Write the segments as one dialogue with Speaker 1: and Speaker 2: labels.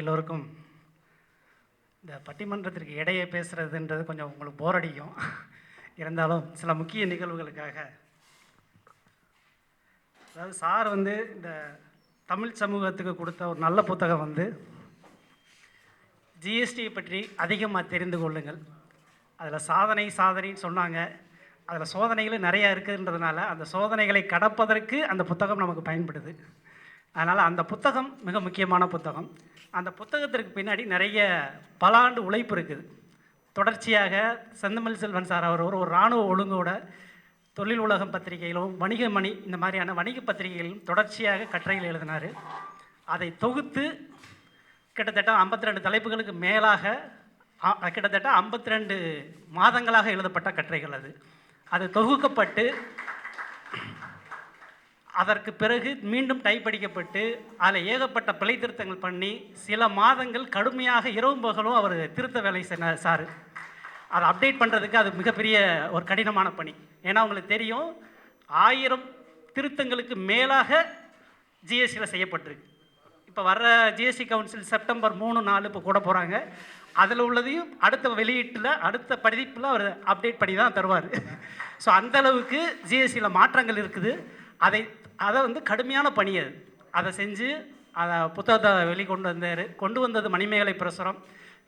Speaker 1: எல்லோருக்கும் இந்த பட்டிமன்றத்திற்கு இடையே பேசுகிறதுன்றது கொஞ்சம் உங்களுக்கு போர் அடிக்கும். இருந்தாலும் சில முக்கிய நிகழ்வுகளுக்காக. அதாவது சார் வந்து இந்த தமிழ் சமூகத்துக்கு கொடுத்த ஒரு நல்ல புத்தகம் வந்து ஜிஎஸ்டி பற்றி அதிகமாக தெரிந்து கொள்ளுங்கள். அதில் சாதனை சாதனைன்னு சொன்னாங்க. அதில் சோதனைகளும் நிறையா இருக்குன்றதுனால அந்த சோதனைகளை கடப்பதற்கு அந்த புத்தகம் நமக்கு பயன்படுது. அதனால் அந்த புத்தகம் மிக முக்கியமான புத்தகம். அந்த புத்தகத்திற்கு பின்னாடி நிறைய பல ஆண்டு உழைப்பு இருக்குது. தொடர்ச்சியாக செந்தமிழ் செல்வன் சார் அவர் ஒரு இராணுவ ஒழுங்கோட தொழில் உலகம் பத்திரிகையிலும் வணிக மணி இந்த மாதிரியான வணிக பத்திரிகைகளிலும் தொடர்ச்சியாக கட்டுரைகள் எழுதினார். அதை தொகுத்து கிட்டத்தட்ட 52 ரெண்டு தலைப்புகளுக்கு மேலாக கிட்டத்தட்ட 52 ரெண்டு மாதங்களாக எழுதப்பட்ட கட்டுரைகள் அது. அது தொகுக்கப்பட்டு அதற்கு பிறகு மீண்டும் டைப்படிக்கப்பட்டு அதில் ஏகப்பட்ட பிழை திருத்தங்கள் பண்ணி சில மாதங்கள் கடுமையாக இரவும் பகலும் அவர் திருத்த வேலை செய்ய சார். அதை அப்டேட் பண்ணுறதுக்கு அது மிகப்பெரிய ஒரு கடினமான பணி. ஏன்னா உங்களுக்கு தெரியும் ஆயிரம் திருத்தங்களுக்கு மேலாக ஜிஎஸ்டியில் செய்யப்பட்டிருக்கு. இப்போ வர்ற ஜிஎஸ்டி கவுன்சில் செப்டம்பர் மூணு நாலு இப்போ கூட போகிறாங்க அதில் உள்ளதையும் அடுத்த வெளியீட்டில் அடுத்த பதிப்பில் அவர் அப்டேட் பண்ணி தான் தருவார். ஸோ அந்த அளவுக்கு ஜிஎஸ்டியில் மாற்றங்கள் இருக்குது. அதை அதை வந்து கடுமையான பணி அது. அதை செஞ்சு அதை புத்தகத்தை வெளிக்கொண்டு வந்தார். கொண்டு வந்தது மணிமேகலை பிரசுரம்.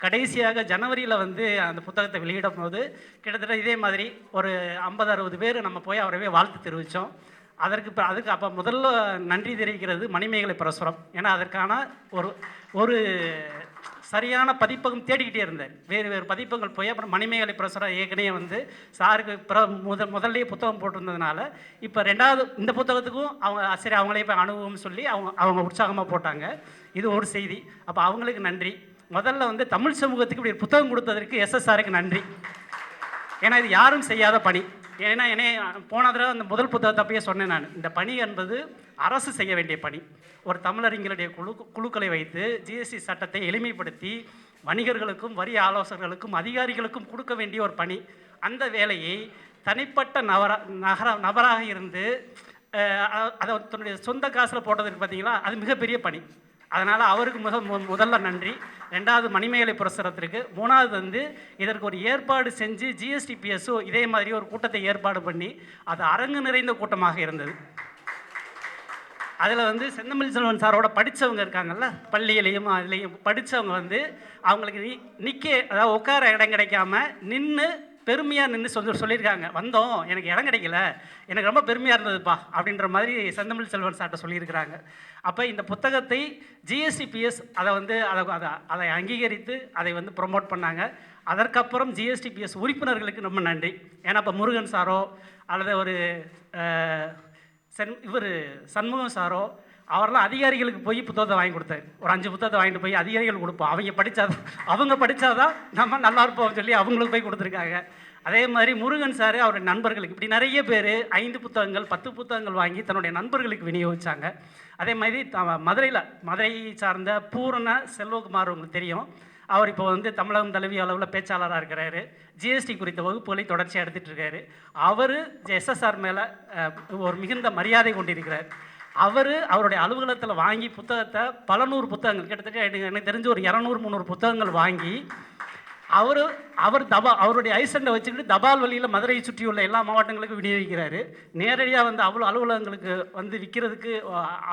Speaker 1: கடைசியாக ஜனவரியில் வந்து அந்த புத்தகத்தை வெளியிடும் போது கிட்டத்தட்ட இதே மாதிரி ஒரு ஐம்பது அறுபது பேர் நம்ம போய் அவரவே வாழ்த்து தெரிவித்தோம் அதற்கு இப்போ அதுக்கு அப்போ முதல்ல நன்றி தெரிவிக்கிறது மணிமேகலை பிரசுரம். ஏன்னா அதற்கான ஒரு ஒரு சரியான பதிப்பகம் தேடிக்கிட்டே இருந்தேன். வேறு வேறு பதிப்பங்கள் போய் அப்புறம் மணிமேகலை பிரசுரம் ஏற்கனவே வந்து சாருக்கு பிற முத முதல்லயே புத்தகம் போட்டிருந்ததுனால இப்போ ரெண்டாவது இந்த புத்தகத்துக்கும் அவங்க சரி அவங்களே போய் அனுபவம் சொல்லி அவங்க அவங்க உற்சாகமாக போட்டாங்க. இது ஒரு செய்தி. அப்போ அவங்களுக்கு நன்றி. முதல்ல வந்து தமிழ் சமூகத்துக்கு இப்படி புத்தகம் கொடுத்ததற்கு எஸ்எஸ்ஆருக்கு நன்றி. ஏன்னா இது யாரும் செய்யாத பணி. ஏன்னா என்னை போன தடவை அந்த முதல் புத்தகத்தை அப்பயே சொன்னேன் நான். இந்த பணி என்பது அரசு செய்ய வேண்டிய பணி. ஒரு தமிழறிஞருடைய குழு குழுக்களை வைத்து ஜிஎஸ்டி சட்டத்தை எளிமைப்படுத்தி வணிகர்களுக்கும் வரி ஆலோசகர்களுக்கும் அதிகாரிகளுக்கும் கொடுக்க வேண்டிய ஒரு பணி. அந்த வேலையை தனிப்பட்ட நபரா நகர நபராக இருந்து அதை தன்னுடைய சொந்த காசில் போட்டதுன்னு பார்த்தீங்களா? அது மிகப்பெரிய பணி. அதனால் அவருக்கு முத மு- முதல்ல நன்றி. ரெண்டாவது மணிமேகலை புரஸ்காரத்திற்கு மூணாவது வந்து இதற்கு ஒரு ஏற்பாடு செஞ்சு ஜிஎஸ்டிபிஎஸ்ஓ இதே மாதிரி ஒரு கூட்டத்தை ஏற்பாடு பண்ணி அது அரங்கு நிறைந்த கூட்டமாக இருந்தது. அதில் வந்து செந்தமிழ் செல்வன் சாரோட படித்தவங்க இருக்காங்கல்ல பள்ளியிலையும் அதுலேயும் படித்தவங்க வந்து அவங்களுக்கு நி நிற்க அதாவது உட்கார இடம் கிடைக்காம நின்று பெருமையாக நின்று சொல்லி சொல்லியிருக்காங்க. வந்தோம் எனக்கு இடம் கிடைக்கல எனக்கு ரொம்ப பெருமையாக இருந்ததுப்பா அப்படின்ற மாதிரி செந்தமிழ் செல்வன் சார்ட்ட சொல்லியிருக்கிறாங்க. அப்போ இந்த புத்தகத்தை ஜிஎஸ்டிபிஎஸ் அதை வந்து அதை அதை அதை அங்கீகரித்து அதை வந்து ப்ரொமோட் பண்ணாங்க. அதற்கப்புறம் ஜிஎஸ்டிபிஎஸ் உறுப்பினர்களுக்கு ரொம்ப நன்றி. ஏன்னா இப்போ முருகன் சாரோ அல்லது ஒரு சென் இவர் சண்முகம் சாரோ அவரெல்லாம் அதிகாரிகளுக்கு போய் புத்தகத்தை வாங்கி கொடுத்தாரு. ஒரு அஞ்சு புத்தகத்தை வாங்கிட்டு போய் அதிகாரிகள் கொடுப்போம். அவங்க படித்தாதான் அவங்க படித்தாதான் நம்ம நல்லா இருப்போம் சொல்லி அவங்களுக்கு போய் கொடுத்துருக்காங்க. அதே மாதிரி முருகன் சார் அவருடைய நண்பர்களுக்கு இப்படி நிறைய பேர் ஐந்து புத்தகங்கள் பத்து புத்தகங்கள் வாங்கி தன்னுடைய நண்பர்களுக்கு விநியோகித்தாங்க அதே மாதிரி த- மதுரையில் மதுரை சார்ந்த பூரண செல்வகுமார் உங்களுக்கு தெரியும். அவர் இப்போ வந்து தமிழகம் தலைவி அளவில் பேச்சாளராக இருக்கிறாரு. ஜிஎஸ்டி குறித்த வகுப்புகளை தொடர்ச்சியாக எடுத்துகிட்டு இருக்காரு. அவர் எஸ்எஸ்ஆர் மேலே ஒரு மிகுந்த மரியாதை கொண்டிருக்கிறார். அவர் அவருடைய அலுவலகத்தில் வாங்கி புத்தகத்தை பல நூறு புத்தகங்கள் கிட்டத்தட்ட எனக்கு எனக்கு தெரிஞ்சு ஒரு இரநூறு முந்நூறு புத்தகங்கள் வாங்கி அவர் அவர் தபா அவருடைய ஐசண்டை வச்சுக்கிட்டு தபால் வழியில் மதுரையை சுற்றியுள்ள எல்லா மாவட்டங்களுக்கும் விநியோகிக்கிறாரு. நேரடியாக வந்து அவ்வளோ அலுவலகங்களுக்கு வந்து விற்கிறதுக்கு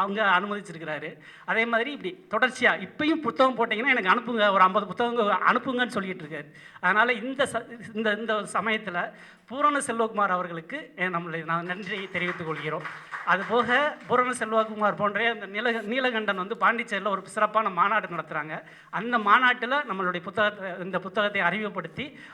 Speaker 1: அவங்க அனுமதிச்சிருக்கிறாரு. அதே மாதிரி இப்படி தொடர்ச்சியாக இப்பயும் புத்தகம் போட்டிங்கன்னா எனக்கு அனுப்புங்க ஒரு ஐம்பது புத்தகங்கள் அனுப்புங்கன்னு சொல்லிட்டு இருக்காரு. அதனால் இந்த ச இந்த இந்த சமயத்தில் பூரண செல்வகுமார் அவர்களுக்கு நம்மளை நான் நன்றியை தெரிவித்துக் கொள்கிறோம். அதுபோக பூரண செல்வகுமார் போன்ற அந்த நீல நீலகண்டன் வந்து பாண்டிச்சேரியில் ஒரு சிறப்பான மாநாடு நடத்துகிறாங்க அந்த மாநாட்டில் நம்மளுடைய புத்தகத்தை இந்த புத்தகத்தை அறிமுகப்படுத்தி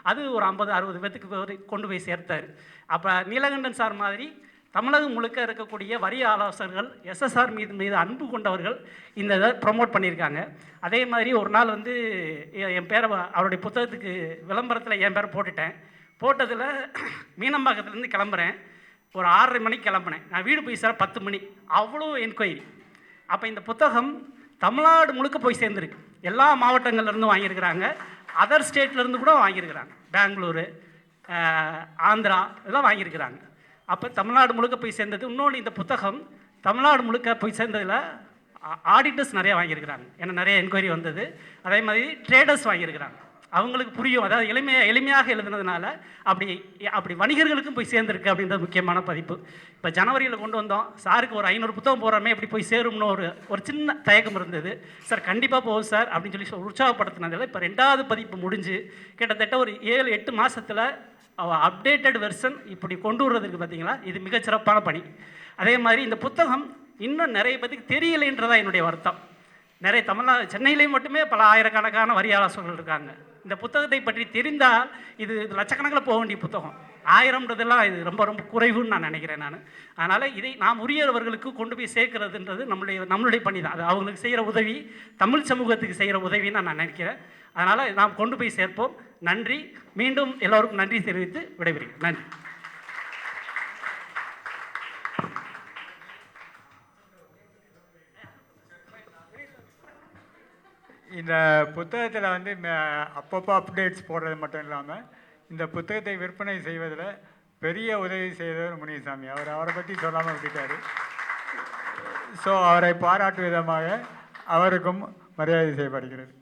Speaker 1: அது ஒரு ஐம்பது அறுபது பேத்துக்கு கொண்டு போய் சேர்த்தார். அப்போ நீலகண்டன் சார் மாதிரி தமிழகம் முழுக்க இருக்கக்கூடிய வரி ஆலோசகர்கள் எஸ்எஸ்ஆர் மீது மீது அன்பு கொண்டவர்கள் இந்த இதை ப்ரொமோட் பண்ணியிருக்காங்க. அதே மாதிரி ஒரு நாள் வந்து என் பேரை அவருடைய புத்தகத்துக்கு விளம்பரத்தில் என் பேரை போட்டுட்டேன். போட்டதில் மீனம்பாக்கத்துலேருந்து கிளம்புறேன். ஒரு ஆறரை மணிக்கு கிளம்புனேன். நான் வீடு போய் சார் பத்து மணி. அவ்வளோ என்கொயரி. அப்போ இந்த புத்தகம் தமிழ்நாடு முழுக்க போய் சேர்ந்துருக்கு. எல்லா மாவட்டங்கள்லேருந்தும் வாங்கியிருக்கிறாங்க. அதர் ஸ்டேட்லேருந்து கூட வாங்கியிருக்கிறாங்க. பெங்களூரு ஆந்திரா இதெல்லாம் வாங்கியிருக்கிறாங்க. அப்போ தமிழ்நாடு முழுக்க போய் சேர்ந்தது இன்னொன்று இந்த புத்தகம் தமிழ்நாடு முழுக்க போய் சேர்ந்ததில் ஆடிட்டர்ஸ் நிறைய வாங்கியிருக்கிறாங்க. ஏன்னா நிறைய என்கொயரி வந்தது. அதே மாதிரி ட்ரேடர்ஸ் வாங்கியிருக்கிறாங்க. அவங்களுக்கு புரியும். அதாவது எளிமையாக எளிமையாக எழுதுனதுனால அப்படி அப்படி வணிகர்களுக்கும் போய் சேர்ந்துருக்கு அப்படின்றது முக்கியமான பதிப்பு. இப்போ ஜனவரியில் கொண்டு வந்தோம். சாருக்கு ஒரு ஐநூறு புத்தகம் போகிறோமே எப்படி போய் சேரும்னு ஒரு ஒரு சின்ன தயக்கம் இருந்தது. சார் கண்டிப்பாக போகும் சார் அப்படின்னு சொல்லி உற்சாகப்படுத்தினதில் இப்போ ரெண்டாவது பதிப்பு முடிஞ்சு கிட்டத்தட்ட ஒரு ஏழு எட்டு மாதத்தில் அப்டேட்டட் வெர்ஷன் இப்படி கொண்டு வர்றதுக்கு பார்த்தீங்களா இது மிகச்சிறப்பான பணி. அதே மாதிரி இந்த புத்தகம் இன்னும் நிறைய பேத்துக்கு தெரியலைன்றதா என்னுடைய வருத்தம். நிறைய தமிழ்நாடு சென்னையிலேயும் மட்டுமே பல ஆயிரக்கணக்கான வரியாளர்கள் இருக்காங்க. இந்த புத்தகத்தை பற்றி தெரிந்தால் இது லட்சக்கணக்கில் போக வேண்டிய புத்தகம். ஆயிரம்ன்றதெல்லாம் இது ரொம்ப ரொம்ப குறைவுன்னு நான் நினைக்கிறேன் நான். அதனால் இதை நாம் உரியவர்களுக்கு கொண்டு போய் சேர்க்கறதுன்றது நம்மளுடைய நம்மளுடைய பணி தான். அது அவங்களுக்கு செய்கிற உதவி தமிழ் சமூகத்துக்கு செய்கிற உதவின்னு நான் நினைக்கிறேன். அதனால் நாம் கொண்டு போய் சேர்ப்போம். நன்றி. மீண்டும் எல்லோருக்கும் நன்றி தெரிவித்து விடைபெறுகிறேன். நன்றி.
Speaker 2: இந்த புத்தகத்தில் வந்து ம- அப்பப்போ அப்டேட்ஸ் போடுறது மட்டும் இல்லாமல் இந்த புத்தகத்தை விற்பனை செய்வதில் பெரிய உதவி செய்தவர் முனிசாமி அவர் அவரை பற்றி சொல்லாமல் விட்டுட்டார். ஸோ அவரை பாராட்டு விதமாக அவருக்கும் மரியாதை செய்யப்படுகிறது.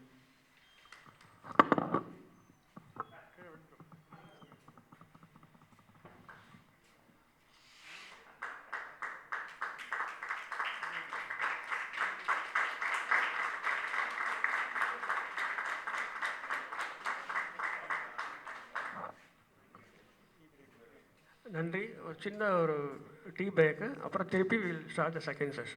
Speaker 3: நன்றி. ஒரு சின்ன ஒரு டீ பிரேக்கு அப்புறம் திருப்பி will start the second session